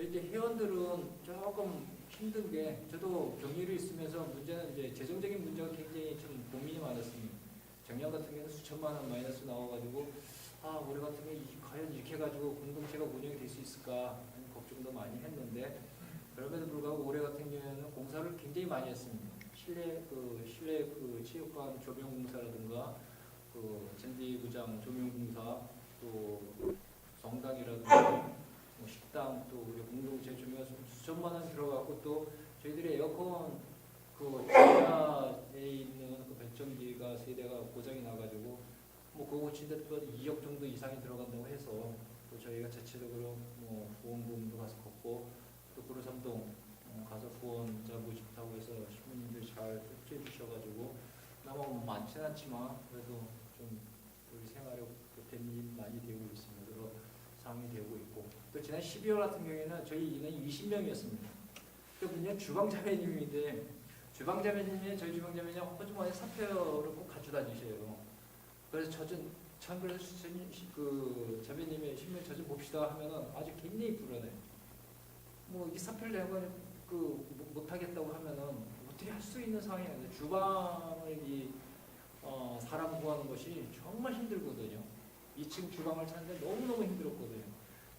저희 이제 회원들은 조금 힘든 게 저도 경위를 있으면서 문제는 이제 재정적인 문제가 굉장히 좀 고민이 많았습니다. 작년 같은 경우는 수천만 원 마이너스 나와가지고 아 올해 같은 경우 이- 과연 이렇게 해가지고 공동체가 운영이 될 수 있을까 하는 걱정도 많이 했는데 그럼에도 불구하고 올해 같은 경우에는 공사를 굉장히 많이 했습니다. 실내 그 실내 그 체육관 조명 공사라든가 그 젠디 구장 조명 공사 또 성당이라든가 뭐 식당 또 우리 공동체 조명 수천만 원 들어가고 또 저희들이 에어컨 그 지하에 있는 그 발전기가 세대가 고장이 나가지고 뭐 그거 고치는데 또 2억 정도 이상이 들어간다고 해서 또 저희가 자체적으로 뭐 보험금도 가서 걷고 또 구로삼동 어, 가서 후원자 모집하고 해서 시민님들 잘 협조해 주셔가지고 나마 뭐 많지는 않지만 그래도 좀 우리 생활에 보탬이 많이 되고 있습니다. 상황이 되고 있고 또 지난 12월 같은 경우에는 저희 인원이 20명이었습니다. 그분요 주방자매님인데 주방자매님이 저희 주방자매님 호주머니 사표를 꼭 가져다 주셔요. 그래서 저좀 참 그래서 신- 그 자매님의 신명 저좀 봅시다 하면은 아주 굉장히 불안해. 뭐이 사표를 내고 그 못하겠다고 하면은 어떻게 할 수 있는 상황이 아니에요. 주방을 이 어, 사람 구하는 것이 정말 힘들거든요. 2층 주방을 찾는데 너무너무 힘들었거든요.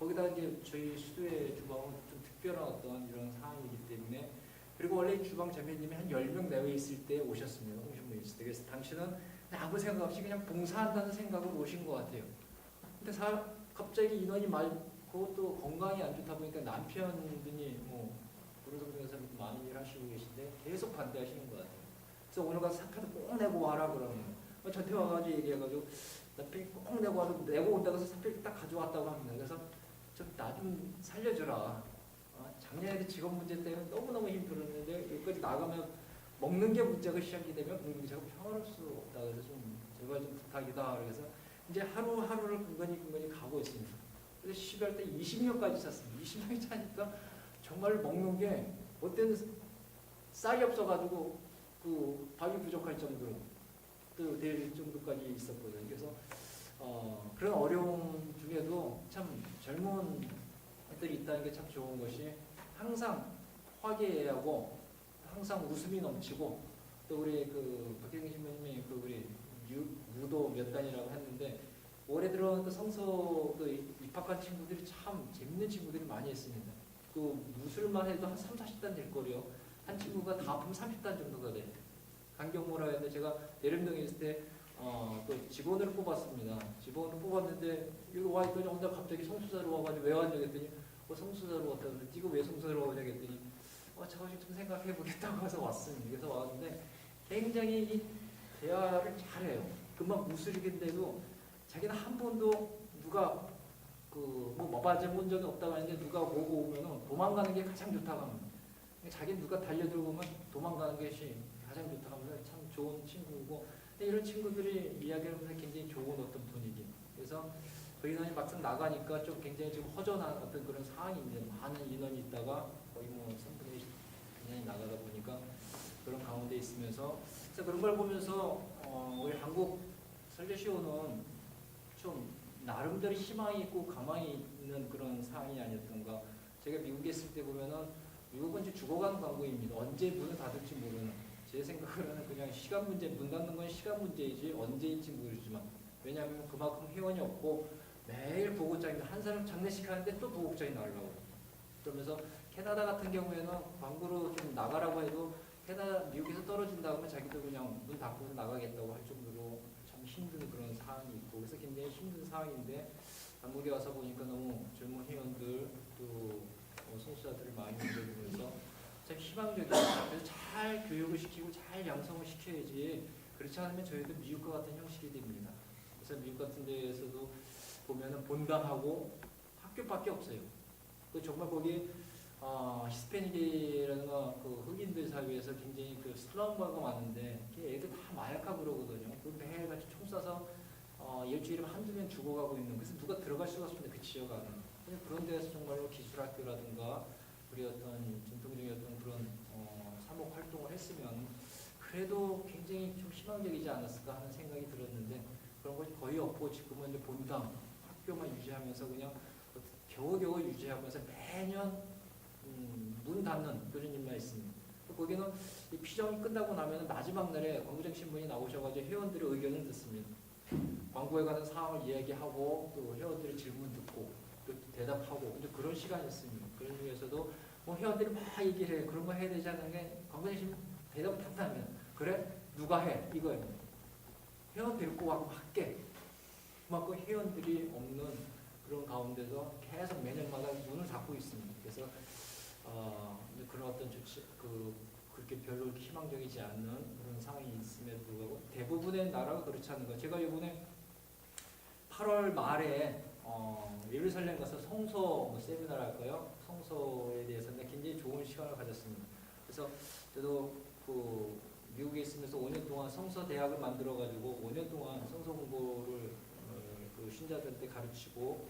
거기다 이제 저희 수도의 주방은 좀 특별한 어떤 이런 상황이기 때문에 그리고 원래 주방 자매님이 한 10명 내외 있을 때 오셨습니다. 홍신부 있을 때. 그래서 당신은 아무 생각 없이 그냥 봉사한다는 생각으로 오신 것 같아요. 근데 사, 갑자기 인원이 많고 또 건강이 안 좋다 보니까 남편분이 뭐 구로동에서 많은 일 하시고 계신데 계속 반대하시는 것 같아요. 그래서 오늘 가서 사표도 꼭 내고 와라 거예요. 저한테 와가지고 얘기해가지고 사표 꼭 내고 와서 내고 온다고 해서 사표 딱 가져왔다고 합니다. 그래서 좀 나 좀 살려줘라. 어, 작년에도 직업 문제 때문에 너무너무 힘들었는데 여기까지 나가면 먹는 게 문제가 시작이 되면 공동체가 평화로울 수 없다. 그래서 좀 제발 좀 부탁이다. 그래서 이제 하루하루를 근근히 근근히 가고 있습니다. 그래서 12월 때 20명까지 찼습니다. 20명이 차니까 정말 먹는 게 어때는 쌀이 없어가지고 그 밥이 부족할 정도로 또 될 정도까지 있었거든요. 그래서 어, 그런 어려움 중에도 참 젊은 애들이 있다는 게 참 좋은 것이 항상 화기애애하고 항상 웃음이 넘치고 또 우리 그 박경희 신부님이 그 우리 유, 무도 몇 단이라고 했는데 올해 들어 그 성서 그 입학한 친구들이 참 재밌는 친구들이 많이 있습니다. 그 무술만 해도 한 3, 40단 될 거래요. 한 친구가 다 합하면 30단 정도가 돼. 강경모라 했는데 제가 내림동에 있을 때 어, 또 직원을 뽑았습니다. 직원을 뽑았는데 여기 와 있더니 날 갑자기 성수사로 와가지고 왜 왔냐 했더니 어, 성수사로 왔다 그랬더니 이거 왜 성수사로 왔냐 했더니 어, 저것이 좀 생각해 보겠다고 해서 왔습니다. 그래서 왔는데 굉장히 이 대화를 잘해요. 금방 무술이긴데도 자기는 한 번도 누가 그뭐 맞아 본 적이 없다고 하는데 누가 보고 오면은 도망가는 게 가장 좋다고 합니다. 자기는 누가 달려들어오면 도망가는 것이 가장 좋다고 합니다. 참 좋은 친구고 이런 친구들이 이야기를 하면서 굉장히 좋은 어떤 분위기. 그래서 그 인원이 막상 나가니까 좀 굉장히 지금 허전한 어떤 그런 상황인데 많은 인원이 있다가 거의 뭐 3분의 1 굉장히 나가다 보니까 그런 가운데 있으면서 그래서 그런 걸 보면서 어, 우리 한국 설계시오는 좀 나름대로 희망이 있고 가망이 있는 그런 상황이 아니었던가. 제가 미국에 있을 때 보면은 미국은 이제 죽어가는 광고입니다. 언제 문을 닫을지 모르는. 제 생각으로는 그냥 시간 문제, 문 닫는 건 시간 문제이지 언제인지 모르지만 왜냐하면 그만큼 회원이 없고 매일 보고장이 한 사람 장례식 하는데 또 보고장이 나오려고 그러면서 캐나다 같은 경우에는 광고로 좀 나가라고 해도 캐나다 미국에서 떨어진다 하면 자기도 그냥 문 닫고 나가겠다고 할 정도로 참 힘든 그런 상황이 있고 그래서 굉장히 힘든 상황인데 한국에 와서 보니까 너무 젊은 회원들 또 어, 선수자들을 많이 만들면서 참 희망적이다. 그래서 잘 교육을 시키고 잘 양성을 시켜야지 그렇지 않으면 저희도 미국과 같은 형식이 됩니다. 그래서 미국 같은 데에서도 보면은 본당하고 학교밖에 없어요. 그 정말 거기 어, 히스패닉이라든가 그 흑인들 사회에서 굉장히 그 슬럼버가 많은데 그 애들 다 마약하고 그러거든요. 그 매일같이 총 쏴서 어, 일주일에 한두 명 죽어가고 있는 그래서 누가 들어갈 수가 없습니다. 그 지역 안에. 그런 데서 정말로 기술학교라든가 우리 어떤 전통적인 어떤 그런 어, 사목 활동을 했으면 그래도 굉장히 좀 희망적이지 않았을까 하는 생각이 들었는데 그런 것이 거의 없고 지금은 이제 본당 학교만 유지하면서 그냥 겨우겨우 유지하면서 매년 음, 눈 닫는 그런 일만 있습니다. 거기는 이 피정이 끝나고 나면 마지막 날에 광고정 신문이 나오셔가지고 회원들의 의견을 듣습니다. 광고에 관한 사항을 이야기하고 또 회원들의 질문 듣고 또 대답하고 그런 시간이었습니다. 그런 중에서도 뭐 회원들이 막 얘기를 해 그런 거 해야 되지 않는 게 신문 대답 못하면 그래 누가 해 이거예요. 회원 데리고 와고 할게. 그만큼 회원들이 없는 그런 가운데서 계속 매년마다 문을 닫고 있습니다. 그래서 어, 그런 어떤 조치, 그 그렇게 별로 희망적이지 않는 그런 상황이 있음에도 불구하고 대부분의 나라가 그렇지 않은 거. 제가 이번에 8월 말에 어, 예루살렘 가서 성서 뭐 세미나를 할까요? 성서에 대해서 굉장히 좋은 시간을 가졌습니다. 그래서 저도 그 미국에 있으면서 5년 동안 성서 대학을 만들어 가지고 5년 동안 성서 공부를 어, 그 신자들한테 가르치고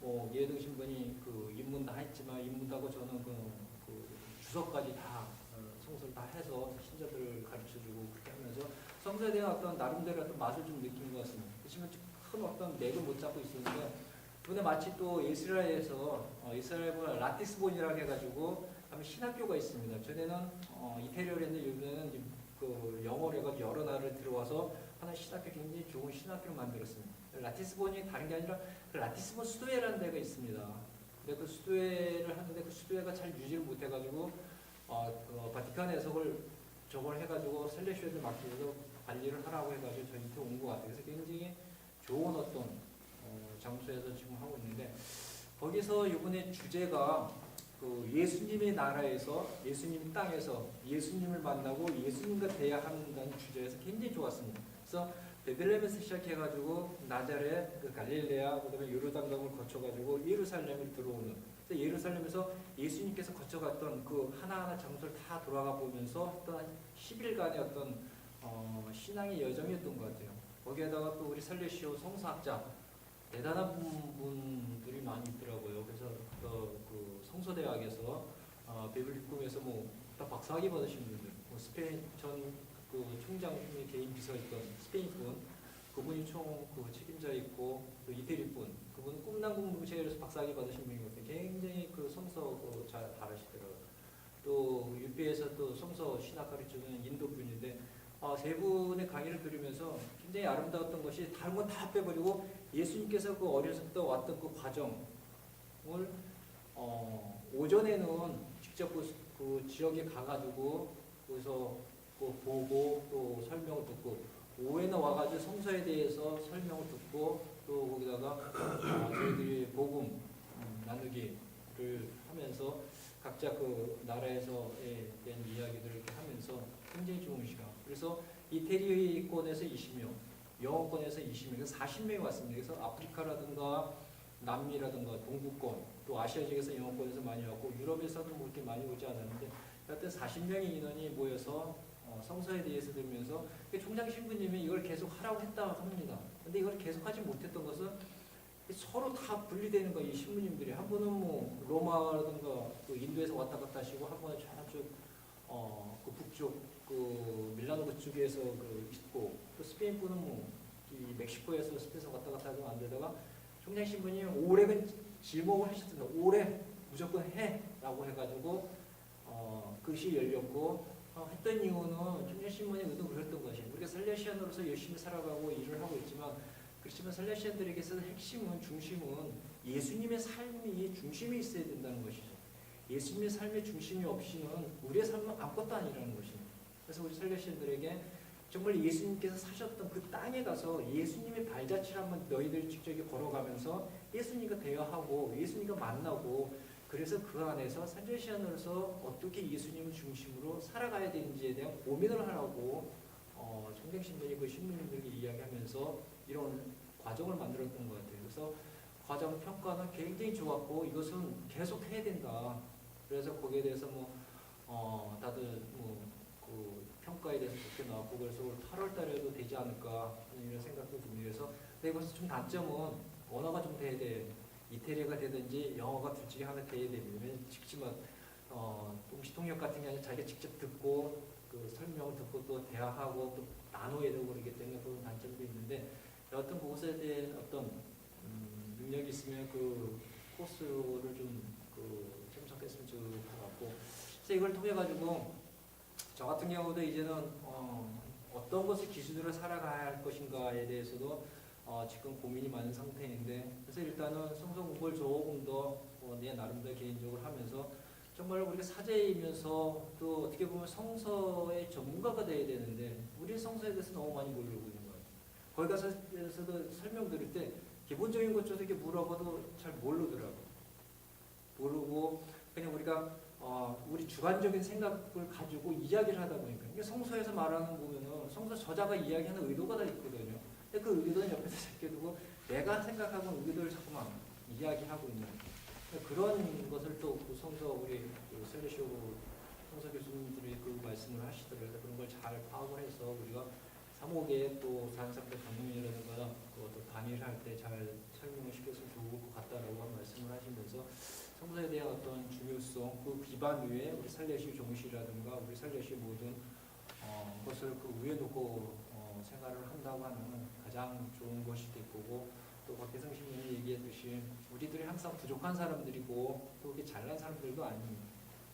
뭐 예등 신분이 그 입문 다 했지만 입문하고 저는 그, 그 주석까지 다 어, 성서를 다 해서 신자들을 가르쳐주고 그렇게 하면서 성서에 대한 어떤 나름대로 어떤 맛을 좀 느낀 것 같습니다. 그렇지만 큰 어떤 맥을 못 잡고 있었는데 이번에 마치 또 이스라엘에서 어, 이스라엘은 라티스본이라고 해가지고 하면 신학교가 있습니다. 전에는 어, 이태리어를 했는데 요즘에는 그 영어로 해가지고 여러 나라를 들어와서 하는 신학교 굉장히 좋은 신학교를 만들었습니다. 라티스본이 다른 게 아니라 그 라티스본 수도회라는 데가 있습니다. 근데 그 수도회를 하는데 그 수도회가 잘 유지를 못해가지고 어, 그 바티칸 해석을 저걸 해가지고 셀레시오를 맡기면서 관리를 하라고 해가지고 저희한테 온 것 같아요. 그래서 굉장히 좋은 어떤 어, 장소에서 지금 하고 있는데 거기서 이번에 주제가 그 예수님의 나라에서 예수님 땅에서 예수님을 만나고 예수님과 대화한다는 주제에서 굉장히 좋았습니다. 그래서 베들레헴에서 시작해가지고 나자렛, 그 갈릴레아, 그다음에 요르단강을 거쳐가지고 예루살렘을 들어오는. 그래서 예루살렘에서 예수님께서 거쳐갔던 그 하나하나 장소를 다 돌아가 보면서 어떤 10일간의 어떤 어, 신앙의 여정이었던 것 같아요. 거기에다가 또 우리 살레시오 성사학자 대단한 분- 분들이 많이 있더라고요. 그래서 그, 그 성서대학에서 어, 베블리꿈에서 뭐다 박사학위 받으신 분들, 뭐 스페인 전 그 총장의 개인 비서였던 스페인 분, 그분이 총 그 책임자 있고 또 이태리 분, 그분 꿈나무 무제에서 박사학위 받으신 분이거든요. 굉장히 그 성서 그잘 다루시더라고요. 또 유비에서 또 성서 신학 가르치는 인도 분인데 아, 세 분의 강의를 들으면서 굉장히 아름다웠던 것이 다른 건 다 빼버리고 예수님께서 그때 왔던 그 과정을 어, 오전에는 직접 그, 그 지역에 가가지고 거기서 그 보고 또 설명을 듣고 오후에는 와가지고 성서에 대해서 설명을 듣고 또 거기다가 어, 저희들이 복음 음, 나누기를 하면서 각자 그 나라에서에 대한 이야기들을 이렇게 하면서 굉장히 좋은 시간. 그래서 이태리권에서 20명, 영어권에서 20명, 그래서 40명이 왔습니다. 그래서 아프리카라든가 남미라든가 동부권, 또 아시아 지역에서 영어권에서 많이 왔고 유럽에서는 뭐 이렇게 많이 오지 않았는데 하여튼 40명의 인원이 모여서 어, 성서에 대해서 들으면서 그 총장 신부님이 이걸 계속 하라고 했다고 합니다. 근데 이걸 계속 하지 못했던 것은 서로 다 분리되는 거예요. 이 신부님들이 한 분은 뭐 로마라든가 그 인도에서 왔다 갔다 하시고 한 분은 저쪽 어, 그 북쪽 그 밀라노 그쪽에서 그 있고 또 스페인 분은 뭐 이 멕시코에서 스페인에서 왔다 갔다 하고 안 되다가 총장 신부님 올해는 질문을 하셨습니다. 올해 무조건 해라고 해가지고 어, 그것이 열렸고 어, 했던 이유는 총장 신부님 의도 그랬던 것이 우리가 살레시안으로서 열심히 살아가고 일을 하고 있지만 그렇지만 살레시안들에게서 핵심은 중심은 예수님의 삶이 중심이 있어야 된다는 것이죠. 예수님의 삶의 중심이 없이는 우리의 삶은 아무것도 아니라는 것입니다. 그래서 우리 살레시안들에게 정말 예수님께서 사셨던 그 땅에 가서 예수님의 발자취를 한번 너희들 직접 걸어가면서 예수님과 대화하고 예수님과 만나고 그래서 그 안에서 살레시안으로서 어떻게 예수님을 중심으로 살아가야 되는지에 대한 고민을 하라고 어, 신부님 그 신부님들에게 이야기하면서 이런 과정을 만들었던 것 같아요. 그래서 과정 평가는 굉장히 좋았고 이것은 계속 해야 된다. 그래서 거기에 대해서 뭐 어, 다들 뭐그 평가에 대해서 좋게 나왔고 그래서 올 8월 달에도 되지 않을까 하는 이런 생각도 듭니다. 그래서 근데 이것은 좀 단점은 언어가 좀 돼야 돼. 이태리가 되든지 영어가 둘 중에 하나 돼야. 왜냐면 직접 어, 동시 통역 같은 게 아니라 자기가 직접 듣고 그 설명을 듣고 또 대화하고 또 나눠야 되고 그러기 때문에 그런 단점도 있는데 어떤 그것에 대한 어떤 음, 능력이 있으면 그 코스를 좀그 참석했으면 좋을 것 같고 그래서 이걸 통해 가지고 저 같은 경우도 이제는 어, 어떤 것을 기준으로 살아가야 할 것인가에 대해서도 어, 지금 고민이 많은 상태인데 그래서 일단은 성서 공부를 조금 더 어, 내 나름대로 개인적으로 하면서 정말 우리가 사제이면서 또 어떻게 보면 성서의 전문가가 돼야 되는데 우리 성서에 대해서 너무 많이 모르고 있는 거예요. 거기 가서도 설명 드릴 때 기본적인 것조차 이렇게 물어봐도 잘 모르더라고. 모르고 그냥 우리가 어, 우리 주관적인 생각을 가지고 이야기를 하다 보니까 이게 성서에서 말하는 거 보면은 성서 저자가 이야기하는 의도가 다 있거든요. 근데 그 의도는 옆에서 제껴두고 내가 생각하는 의도를 자꾸만 이야기하고 있는 그런 것을 또 그 성서 우리 그 셀레시오 성서 교수님들이 그 말씀을 하시더라고요. 그런 걸 잘 파악을 해서 우리가 사목에 또 산상태 강론이라든가 또 단일을 할때 잘 설명을 시켰으면 좋을 것 같다라고 한 말씀을 하시면서 성서에 대한 어떤 중요성 그 기반 위에 우리 살레시 종실이라든가 우리 살레시 모든 어, 것을 그 위에 놓고 어, 생활을 한다고 하면 가장 좋은 것이 될 거고 또 박혜성 신님이 얘기했듯이 우리들이 항상 부족한 사람들이고 또 그렇게 잘난 사람들도 아닙니다.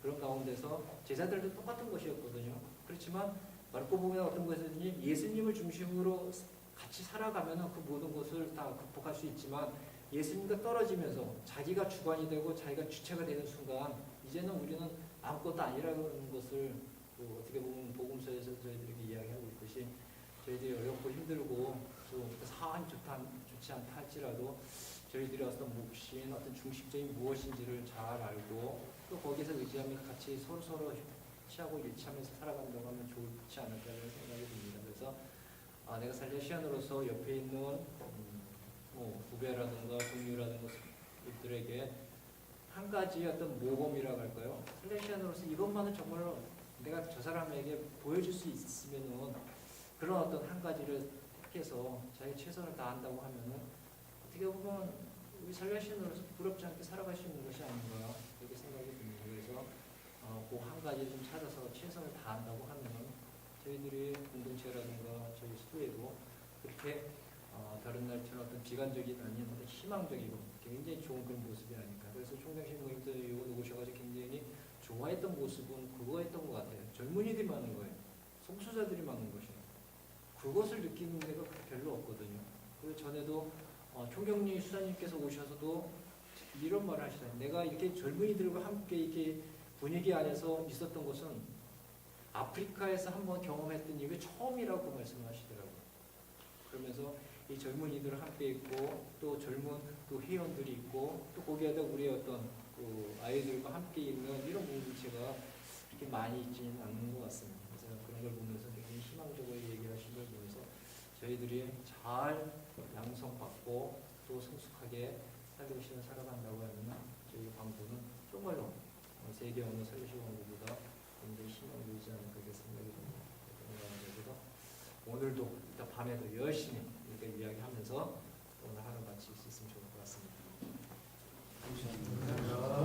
그런 가운데서 제자들도 똑같은 것이었거든요. 그렇지만 보면 어떤 것이든지 예수님을 중심으로 같이 살아가면 그 모든 것을 다 극복할 수 있지만 예수님과 떨어지면서 자기가 주관이 되고 자기가 주체가 되는 순간 이제는 우리는 아무것도 아니라는 것을 그 어떻게 보면 복음서에서 저희들에게 이야기하고 있듯이 저희들이 어렵고 힘들고 또 상황이 좋다, 좋지 않다 할지라도 저희들이 어떤 몫인 어떤 중심적인 무엇인지를 잘 알고 또 거기서 의지하며 같이 서로 서로 취하고 일치하면서 살아간다고 하면 좋지 않을까라는 생각이 듭니다. 그래서 아, 내가 살레시안으로서 옆에 있는 음, 뭐 후배라든가 동료라든가 이들에게 한 가지 어떤 모범이라고 할까요? 살레시안으로서 이것만은 정말로 내가 저 사람에게 보여줄 수 있으면은 그런 어떤 한 가지를 택해서 자기 최선을 다한다고 하면은 어떻게 보면 우리 살레시안으로서 부럽지 않게 살아갈 수 있는 것이 아닌가 그렇게 생각이 듭니다. 그래서 어, 그한 가지 좀 찾아서 최선을 다한다고 하면은 저희들이 공동체라든가 저희 수도에도 그렇게 어, 다른 날처럼 어떤 비관적인 아닌 어떤 희망적이고 굉장히 좋은 그런 모습이 아닐까. 그래서 총장신 모임도 이거 오셔가지고 굉장히 좋아했던 모습은 그거였던 것 같아요. 젊은이들이 많은 거예요. 성소자들이 많은 것이에요. 그것을 느끼는 데가 별로 없거든요. 그 전에도 어, 총경리 수사님께서 오셔서도 이런 말을 하시잖아요. 내가 이렇게 젊은이들과 함께 이렇게 분위기 안에서 있었던 것은 아프리카에서 한번 경험했던 이게 처음이라고 말씀하시더라고요. 그러면서 이 젊은이들 함께 있고 또 젊은 또 회원들이 있고 또 거기에다 우리 어떤 그 아이들과 함께 있는 이런 공동체가 그렇게 많이 있지는 않는 것 같습니다. 그래서 그런 걸 보면서 굉장히 희망적으로 얘기하신 걸 보면서 저희들이 잘 양성받고 또 성숙하게 살고 시는 살아간다고 하면 저희 방송은 정말로 어, 세계 어느 설교시 공부보다 굉장히 희망이 되지 않을까 생각이 듭니다. 오늘도 이따 밤에도 열심히 이렇게 이야기하면서 오늘 하루 마칠 수 있으면 좋을 것 같습니다. 감사합니다.